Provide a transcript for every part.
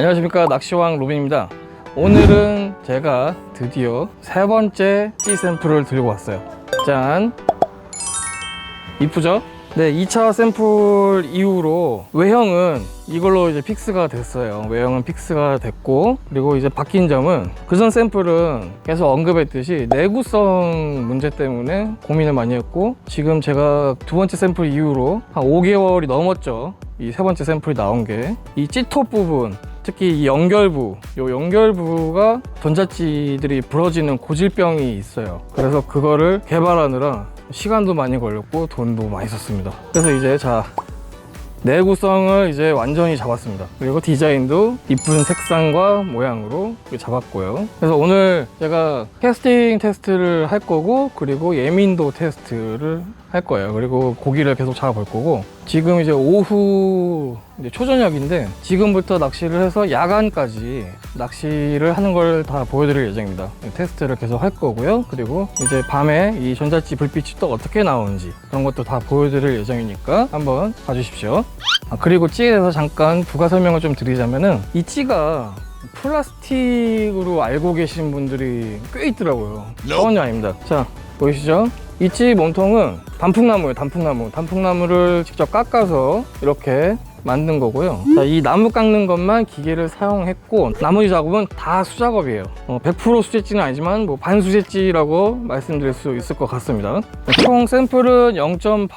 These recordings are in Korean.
안녕하십니까. 낚시왕 로빈입니다. 오늘은 제가 드디어 세 번째 찌 샘플을 들고 왔어요. 짠. 이쁘죠? 네 2차 샘플 이후로 외형은 이걸로 이제 픽스가 됐어요. 외형은 픽스가 됐고 그리고 이제 바뀐 점은 그전 샘플은 계속 언급했듯이 내구성 문제 때문에 고민을 많이 했고 지금 제가 두 번째 샘플 이후로 한 5개월이 넘었죠 이 세 번째 샘플이 나온 게 이 찌톱 부분 특히 이 연결부, 요 연결부가 전자찌들이 부러지는 고질병이 있어요. 그래서 그거를 개발하느라 시간도 많이 걸렸고 돈도 많이 썼습니다. 그래서 이제 자 내구성을 이제 완전히 잡았습니다. 그리고 디자인도 이쁜 색상과 모양으로 잡았고요. 그래서 오늘 제가 캐스팅 테스트를 할 거고, 그리고 예민도 테스트를 할 거예요. 그리고 고기를 계속 잡아볼 거고, 지금 이제 오후 이제 초저녁인데, 지금부터 낚시를 해서 야간까지 낚시를 하는 걸 다 보여드릴 예정입니다. 테스트를 계속 할 거고요. 그리고 이제 밤에 이 전자찌 불빛이 또 어떻게 나오는지 그런 것도 다 보여드릴 예정이니까 한번 봐주십시오. 아, 그리고 찌에 대해서 잠깐 부가 설명을 좀 드리자면은 이 찌가 플라스틱으로 알고 계신 분들이 꽤 있더라고요. 전혀 아닙니다. 자, 보이시죠? 이찌 몸통은 단풍나무예요, 단풍나무. 단풍나무를 직접 깎아서 이렇게 만든 거고요. 자, 이 나무 깎는 것만 기계를 사용했고 나머지 작업은 다 수작업이에요. 어, 100% 수제찌는 아니지만 뭐 반수제찌라고 말씀드릴 수 있을 것 같습니다. 총 샘플은 0.85,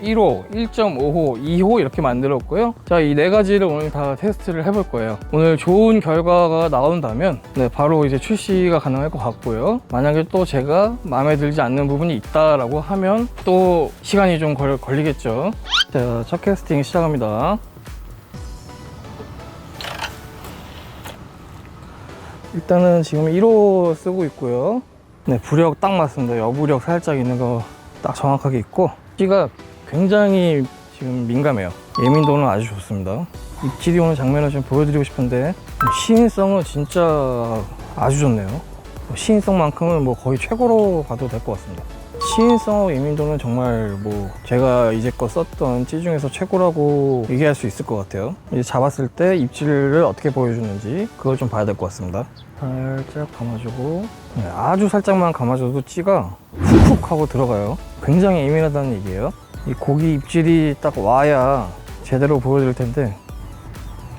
1호, 1.5호, 2호 이렇게 만들었고요. 자, 이 네 가지를 오늘 다 테스트를 해볼 거예요. 오늘 좋은 결과가 나온다면 네, 바로 이제 출시가 가능할 것 같고요. 만약에 또 제가 마음에 들지 않는 부분이 있다라고 하면 또 시간이 좀 걸, 걸리겠죠. 자, 첫 캐스팅 시작합니다. 일단은 지금 1호 쓰고 있고요. 네, 부력 딱 맞습니다. 여부력 살짝 있는 거 딱 정확하게 있고 찌가 굉장히 지금 민감해요. 예민도는 아주 좋습니다. 입질이 오는 장면을 좀 보여드리고 싶은데 시인성은 진짜 아주 좋네요. 시인성만큼은 뭐 거의 최고로 봐도 될 것 같습니다. 시인성하고 예민도는 정말 뭐 제가 이제껏 썼던 찌 중에서 최고라고 얘기할 수 있을 것 같아요. 이제 잡았을 때 입질을 어떻게 보여주는지 그걸 좀 봐야 될 것 같습니다. 살짝 감아주고 네, 아주 살짝만 감아줘도 찌가 훅훅 하고 들어가요. 굉장히 예민하다는 얘기예요. 이 고기 입질이 딱 와야 제대로 보여드릴 텐데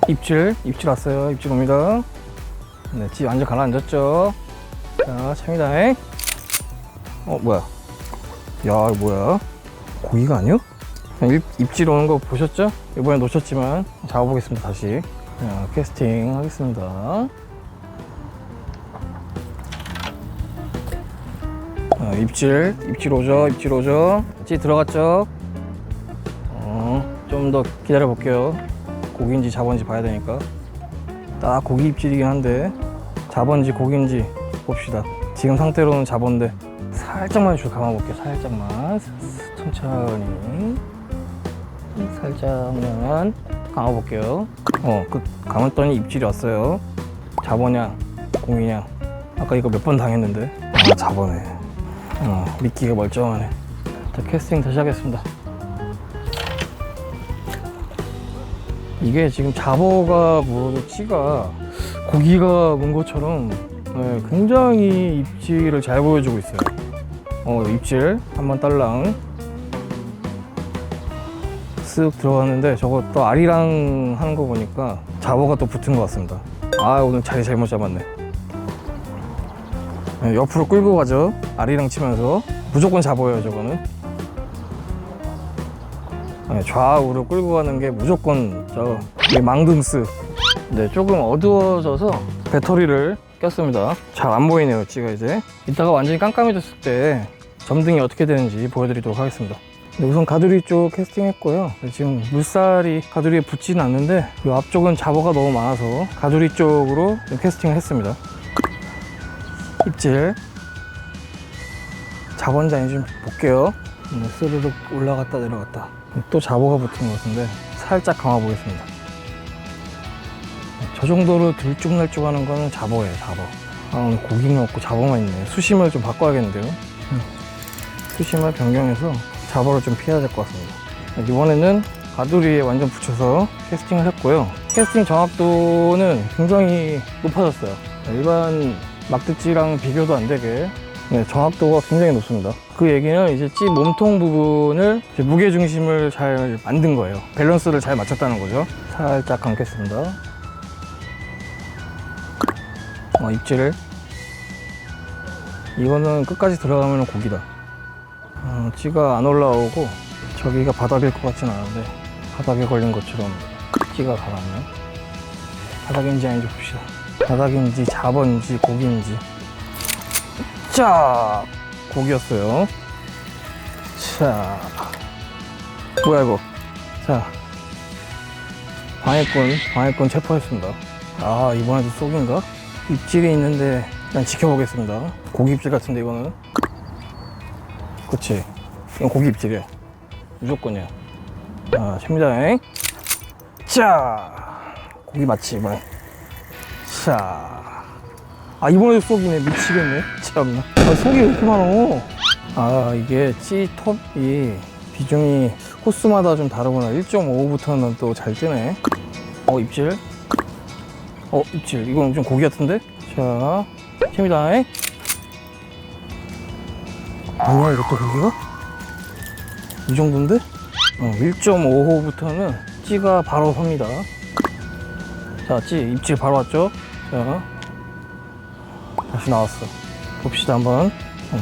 입질, 입질 왔어요. 입질 옵니다. 네, 찌 완전 가라앉았죠. 자, 참이다. 어, 뭐야? 야, 뭐야? 고기가 아니요? 입, 입질 오는 거 보셨죠? 이번에 놓쳤지만 잡아보겠습니다, 다시. 자, 캐스팅 하겠습니다. 어, 입질, 입질 오죠, 입질 오죠. 찌 들어갔죠? 어, 좀 더 기다려 볼게요. 고기인지 잡은지 봐야 되니까. 딱 고기 입질이긴 한데, 잡은지 고기인지 봅시다. 지금 상태로는 잡은데, 살짝만 줄 감아볼게요. 살짝만. 천천히. 살짝만 감아볼게요. 어, 그, 감았더니 입질이 왔어요. 잡어냐, 공이냐. 아까 이거 몇 번 당했는데. 아, 잡어네. 어, 미끼가 멀쩡하네. 자, 캐스팅 다시 하겠습니다. 이게 지금 잡어가 물어도 찌가 고기가 문 것처럼 네, 굉장히 입질을 잘 보여주고 있어요. 어, 입질 한번 딸랑 쓱 들어갔는데 저거 또 아리랑 하는 거 보니까 잡어가 또 붙은 것 같습니다. 아 오늘 자리 잘못 잡았네. 네, 옆으로 끌고 가죠. 아리랑 치면서 무조건 잡아요 저거는. 네, 좌우로 끌고 가는 게 무조건 저 망둥스. 네 조금 어두워져서 배터리를 꼈습니다. 잘 안 보이네요 찌가 이제. 이따가 완전히 깜깜해졌을 때 점등이 어떻게 되는지 보여드리도록 하겠습니다. 네, 우선 가두리 쪽 캐스팅했고요. 네, 지금 물살이 가두리에 붙지는 않는데 이 앞쪽은 잡어가 너무 많아서 가두리 쪽으로 좀 캐스팅을 했습니다. 입질 아닌지 좀 볼게요. 네, 스르륵 올라갔다 내려갔다. 또 잡어가 붙은 것 같은데 살짝 감아 보겠습니다. 저 정도로 들쭉날쭉 하는 거는 잡어예요, 잡어. 아, 오늘 고기는 없고 잡어만 있네. 수심을 좀 바꿔야겠는데요. 음. 수심을 변경해서 잡어를 좀 피해야 될 것 같습니다. 이번에는 가두리에 완전 붙여서 캐스팅을 했고요. 캐스팅 정확도는 굉장히 높아졌어요. 일반 막대찌랑 비교도 안 되게 네, 정확도가 굉장히 높습니다. 그 얘기는 이제 찌 몸통 부분을 무게 중심을 잘 만든 거예요. 밸런스를 잘 맞췄다는 거죠. 살짝 감겠습니다. 어, 입질을 이거는 끝까지 들어가면 고기다. 어, 찌가 안 올라오고 저기가 바닥일 것 같진 않은데 바닥에 걸린 것처럼 찌가 가라앉네. 바닥인지 아닌지 봅시다. 바닥인지 잡어인지 고기인지. 자, 고기였어요. 자, 뭐야 이거? 자, 방해꾼, 방해꾼 체포했습니다. 아 이번에도 쏙인가? 입질이 있는데 일단 지켜보겠습니다. 고기 입질 같은데 이거는. 그치? 이건 고기 입질이야. 무조건이야. 아, 챕니다. 자, 고기 맞지 이번에. 자, 아 이번에도 쏙이네 미치겠네. 참나. 아, 속이 왜 이렇게 많어? 아 이게 찌톱이 비중이 코스마다 좀 다르구나. 1.5부터는 또 잘 뜨네. 어 입질. 어 입질. 이건 좀 고기 같은데? 자, 챕니다. 뭐야 이것도 고기가? 이 정도인데? 어, 1.5호부터는 찌가 바로 섭니다. 자, 찌 입질 바로 왔죠? 자, 다시 나왔어. 봅시다 한번.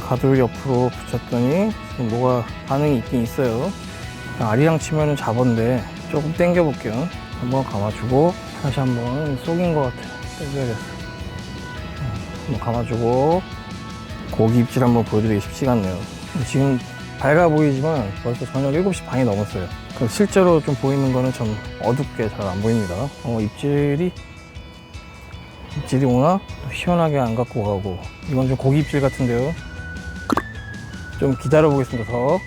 가드 옆으로 붙였더니 뭐가 반응이 있긴 있어요. 아리랑 치면은 잡은데 조금 당겨 볼게요. 한번 감아주고 다시 한번 쏙인 것 같아. 당겨야겠어. 한번 감아주고 고기 입질 한번 보여드리기 쉽지가 않네요. 지금 밝아 보이지만 벌써 저녁 7시 반이 넘었어요. 그 실제로 좀 보이는 거는 좀 어둡게 잘 안 보입니다. 어, 입질이 입질이 오나? 또 시원하게 안 갖고 가고 이건 좀 고기 입질 같은데요. 좀 기다려 보겠습니다. 더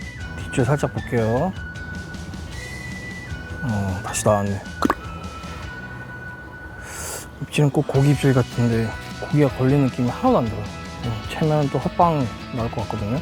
뒷줄 살짝 볼게요. 어, 다시 나왔네. 입질은 꼭 고기 입질 같은데 고기가 걸린 느낌이 하나도 안 들어요. 음, 채면 또 헛방 나올 것 같거든요.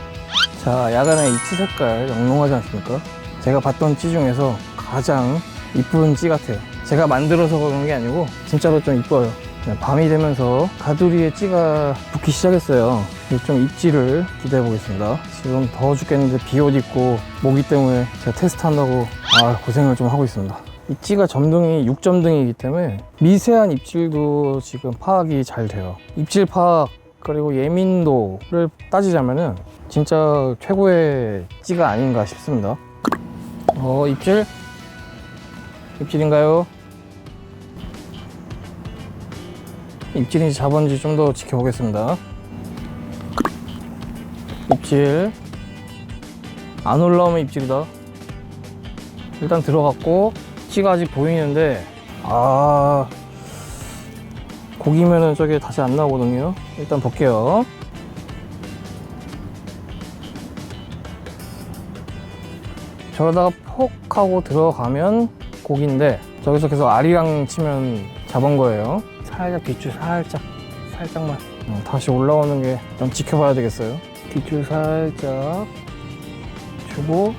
자, 야간에 이 찌 색깔 영롱하지 않습니까? 제가 봤던 찌 중에서 가장 이쁜 찌 같아요. 제가 만들어서 그런 게 아니고 진짜로 좀 이뻐요. 네, 밤이 되면서 가두리에 찌가 붙기 시작했어요. 좀 입질을 기대해 보겠습니다. 지금 더워 죽겠는데 비 옷 입고 모기 때문에 제가 테스트 한다고 아, 고생을 좀 하고 있습니다. 이 찌가 점등이 6점등이기 때문에 미세한 입질도 지금 파악이 잘 돼요. 입질 파악 그리고 예민도를 따지자면은 진짜 최고의 찌가 아닌가 싶습니다. 어, 입질? 입질인가요? 입질인지 잡은지 좀 더 지켜보겠습니다. 입질. 안 올라오면 입질이다. 일단 들어갔고, 찌가 아직 보이는데, 아, 고기면은 저게 다시 안 나오거든요. 일단 볼게요. 저러다가 폭 하고 들어가면 고기인데 저기서 계속 아리랑 치면 잡은 거예요. 살짝 뒷줄 살짝 살짝만 어, 다시 올라오는 게 좀 지켜봐야 되겠어요. 뒷줄 살짝 주고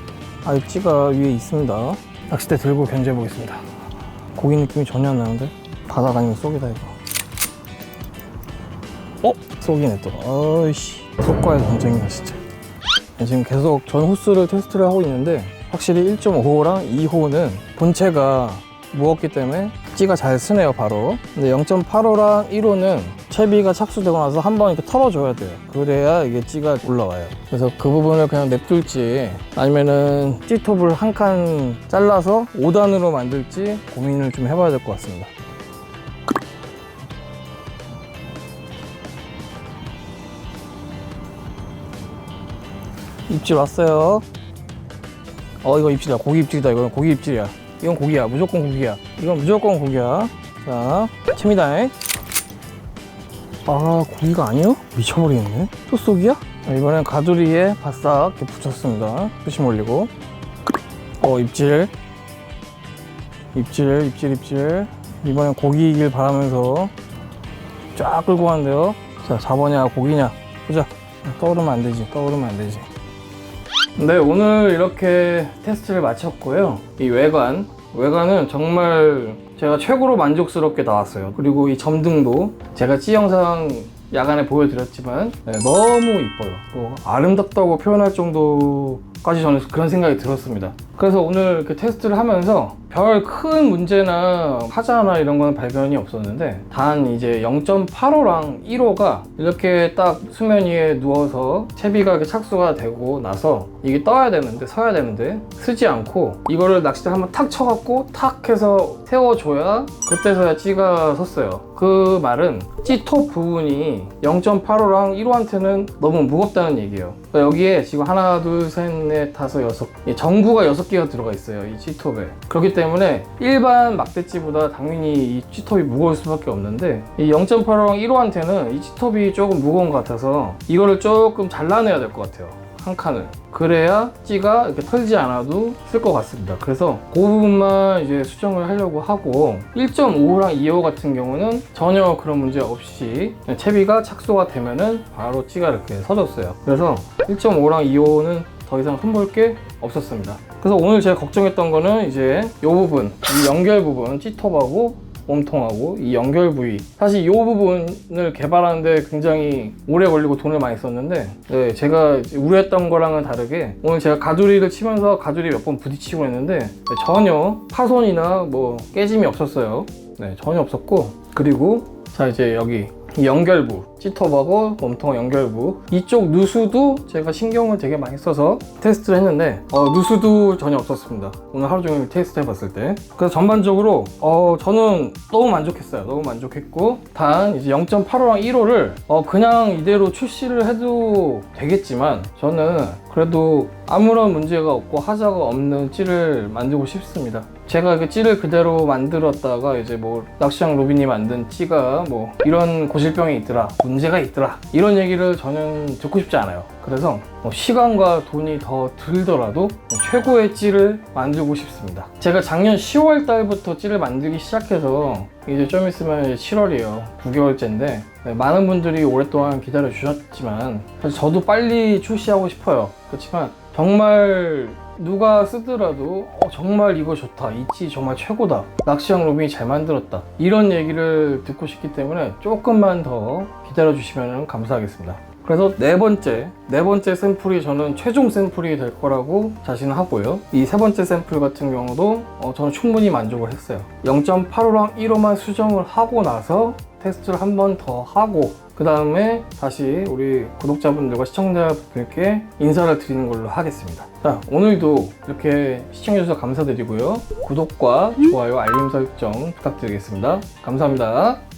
아 입지가 위에 있습니다. 낚싯대 들고 견제 보겠습니다. 고기 느낌이 전혀 안 나는데 바닥 아니면 쏙이다 이거. 어? 쏙이네 또. 어이씨 속과의 전쟁이다 진짜. 지금 계속 전 호스를 테스트를 하고 있는데 확실히 1.5호랑 2호는 본체가 무겁기 때문에 찌가 잘 쓰네요 바로 근데 0.85랑 1호는 채비가 착수되고 나서 한 번 이렇게 털어줘야 돼요. 그래야 이게 찌가 올라와요. 그래서 그 부분을 그냥 냅둘지 아니면은 찌톱을 한 칸 잘라서 5단으로 만들지 고민을 좀 해봐야 될 것 같습니다. 입질 왔어요. 어 이거 입질이다 고기 입질이다. 이건 고기 입질이야. 이건 고기야. 무조건 고기야. 이건 무조건 고기야. 자 칩니다 아 고기가 아니요? 미쳐버리겠네. 또 쏙이야? 자, 이번엔 가두리에 바싹 이렇게 붙였습니다. 수심 올리고. 어 입질. 입질 입질 입질. 이번엔 고기이길 바라면서 쫙 끌고 가는데요. 자 잡어냐 고기냐. 보자. 떠오르면 안 되지 떠오르면 안 되지. 네, 오늘 이렇게 테스트를 마쳤고요. 이 외관, 외관은 정말 제가 최고로 만족스럽게 나왔어요. 그리고 이 점등도 제가 찌 영상 야간에 보여드렸지만 네, 너무 이뻐요. 뭐 아름답다고 표현할 정도까지 저는 그런 생각이 들었습니다. 그래서 오늘 이렇게 테스트를 하면서 별 큰 문제나 하자나 이런 거는 발견이 없었는데 단 이제 0.85랑 1호가 이렇게 딱 수면 위에 누워서 채비가 착수가 되고 나서 이게 떠야 되는데 서야 되는데 쓰지 않고 이거를 낚싯대 한번 탁 쳐갖고 탁 해서 세워줘야 그때서야 찌가 섰어요. 그 말은 찌톱 부분이 0.85랑 1호한테는 너무 무겁다는 얘기예요. 그러니까 여기에 지금 하나 둘 셋 넷 다섯 여섯 이 전구가 여섯 개가 들어가 있어요 이 찌톱에. 그렇기 때문에 일반 막대찌보다 당연히 이 찌톱이 무거울 수밖에 없는데 이 0.85랑 1호한테는 이 찌톱이 조금 무거운 것 같아서 이거를 조금 잘라내야 될 것 같아요 한 칸을. 그래야 찌가 이렇게 털지 않아도 쓸 것 같습니다. 그래서 그 부분만 이제 수정을 하려고 하고 1.5랑 2호 같은 경우는 전혀 그런 문제 없이 채비가 착수가 되면은 바로 찌가 이렇게 서졌어요. 그래서 1.5랑 2호는 더 이상 손볼 게 없었습니다. 그래서 오늘 제가 걱정했던 거는 이제 이 부분 이 연결 부분 찌톱하고 몸통하고 이 연결 부위. 사실 이 부분을 개발하는데 굉장히 오래 걸리고 돈을 많이 썼는데 네, 제가 우려했던 거랑은 다르게 오늘 제가 가두리를 치면서 가두리 몇 번 부딪히고 했는데 네, 전혀 파손이나 뭐 깨짐이 없었어요. 네 전혀 없었고 그리고 자 이제 여기 이 연결부 찌톱하고 몸통 연결부. 이쪽 누수도 제가 신경을 되게 많이 써서 테스트를 했는데 어, 누수도 전혀 없었습니다. 오늘 하루 종일 테스트 해봤을 때. 그래서 전반적으로 어, 저는 너무 만족했어요. 너무 만족했고 단 이제 0.85랑 1호를 어, 그냥 이대로 출시를 해도 되겠지만 저는 그래도 아무런 문제가 없고 하자가 없는 찌를 만들고 싶습니다. 제가 그 찌를 그대로 만들었다가 이제 뭐 낚시장 로빈이 만든 찌가 뭐 이런 고질병이 있더라 문제가 있더라. 이런 얘기를 저는 듣고 싶지 않아요. 그래서 뭐 시간과 돈이 더 들더라도 최고의 찌를 만들고 싶습니다. 제가 작년 10월 달부터 찌를 만들기 시작해서 이제 좀 있으면 이제 7월이에요. 9개월째인데 많은 분들이 오랫동안 기다려 주셨지만 저도 빨리 출시하고 싶어요. 그렇지만 정말 누가 쓰더라도 어, 정말 이거 좋다. 이치 정말 최고다. 낚시형 로빈이 잘 만들었다. 이런 얘기를 듣고 싶기 때문에 조금만 더 기다려 주시면 감사하겠습니다. 그래서 네 번째 네 번째 샘플이 저는 최종 샘플이 될 거라고 자신하고요. 이 세 번째 샘플 같은 경우도 어, 저는 충분히 만족을 했어요. 0.85랑 1호만 수정을 하고 나서 테스트를 한 번 더 하고 그 다음에 다시 우리 구독자분들과 시청자분들께 인사를 드리는 걸로 하겠습니다. 자, 오늘도 이렇게 시청해주셔서 감사드리고요. 구독과 좋아요, 알림 설정 부탁드리겠습니다. 감사합니다.